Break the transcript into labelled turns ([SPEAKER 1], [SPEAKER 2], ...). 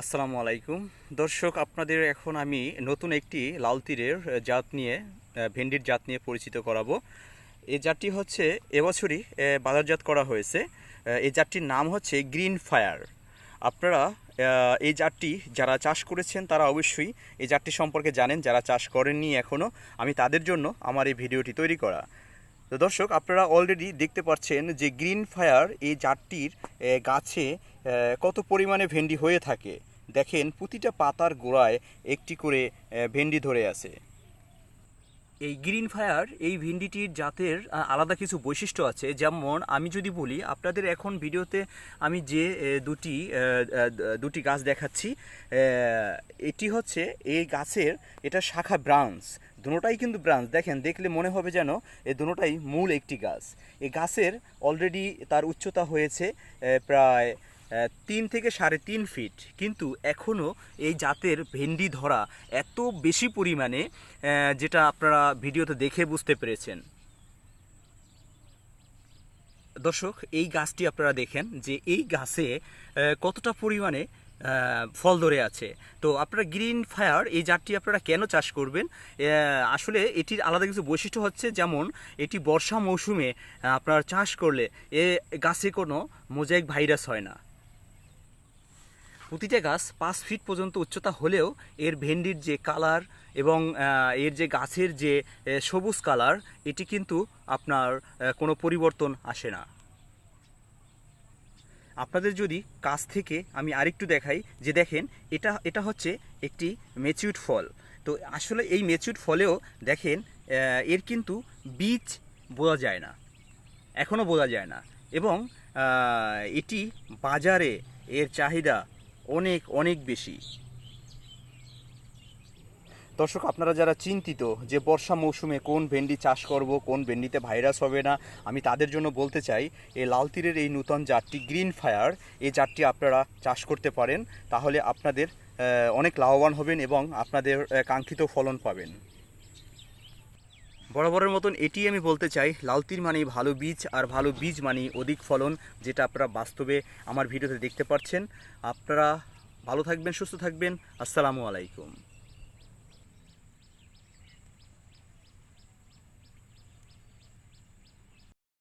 [SPEAKER 1] আসসালামু আলাইকুম। দর্শক, আপনাদের এখন আমি নতুন একটি লাল তীরের জাত নিয়ে ভেন্ডির জাত নিয়ে পরিচিত করাবো। এই জাতটি হচ্ছে, এবছরই বাজারজাত করা হয়েছে। এই জাতটির নাম হচ্ছে গ্রিন ফায়ার। আপনারা এই জাতটি যারা চাষ করেছেন, তারা অবশ্যই এই জাতটি সম্পর্কে জানেন। যারা চাষ করেননি এখনও আমি তাদের জন্য আমার এই ভিডিওটি তৈরি করা। তো দর্শক, আপনারা অলরেডি দেখতে পাচ্ছেন যে গ্রিন ফায়ার এই জাতটির গাছে কত পরিমাণে ভেন্ডি হয়ে থাকে। দেখেন, প্রতিটা পাতার গোড়ায় একটি করে ভেন্ডি ধরে আছে। এই গ্রিন ফায়ার, এই ভিন্ডিটির জাতের আলাদা কিছু বৈশিষ্ট্য আছে। যেমন আমি যদি বলি, আপনাদের এখন ভিডিওতে আমি যে দুটি দুটি গাছ দেখাচ্ছি এটি হচ্ছে এই গাছের, এটা শাখা ব্রাঞ্চ। দুটোটাই কিন্তু ব্রাঞ্চ। দেখেন, দেখলে মনে হবে যেন এ দুটোটাই মূল একটি গাছ। এই গাছের অলরেডি তার উচ্চতা হয়েছে প্রায় তিন থেকে সাড়ে তিন ফিট কিন্তু এখনও এই জাতের ভেন্ডি ধরা এত বেশি পরিমাণে যেটা আপনারা ভিডিওতে দেখে বুঝতে পেরেছেন। দর্শক, এই গাছটি আপনারা দেখেন যে এই গাছে কতটা পরিমাণে ফল ধরে আছে। তো আপনারা গ্রিন ফায়ার, এই জাতটি আপনারা কেন চাষ করবেন? আসলে এটির আলাদা কিছু বৈশিষ্ট্য হচ্ছে যেমন, এটি বর্ষা মৌসুমে আপনার চাষ করলে এ গাছে কোনো মোজাইক ভাইরাস হয় না। প্রতিটা গাছ পাঁচ ফিট পর্যন্ত উচ্চতা হলেও এর ভেন্ডির যে কালার এবং এর যে গাছের যে সবুজ কালার এটি কিন্তু আপনার কোনো পরিবর্তন আসে না। আপনাদের যদি কাছ থেকে আমি আরেকটু দেখাই, যে দেখেন, এটা এটা হচ্ছে একটি মেচিউড ফল। তো আসলে এই মেচিউড ফলেও দেখেন এর কিন্তু বীজ বোঝা যায় না এখনও বোঝা যায় না। এবং এটি বাজারে এর চাহিদা অনেক অনেক বেশি। দর্শক, আপনারা যারা চিন্তিত যে বর্ষা মৌসুমে কোন ভেন্ডি চাষ করব, কোন ভেন্ডিতে ভাইরাস হবে না, আমি তাদের জন্য বলতে চাই এই লাল তীরের এই নূতন জাতটি গ্রিন ফায়ার এই জাতটি আপনারা চাষ করতে পারেন, তাহলে আপনাদের অনেক লাভবান হবেন এবং আপনাদের কাঙ্ক্ষিত ফলন পাবেন। বরাবরের মতন এটি আমি বলতে চাই, লালতির মানে ভালো বীজ আর ভালো বীজ মানেই অধিক ফলন, যেটা আপনারা বাস্তবে আমার ভিডিওতে দেখতে পাচ্ছেন। আপনারা ভালো থাকবেন, সুস্থ থাকবেন। আসসালামু আলাইকুম।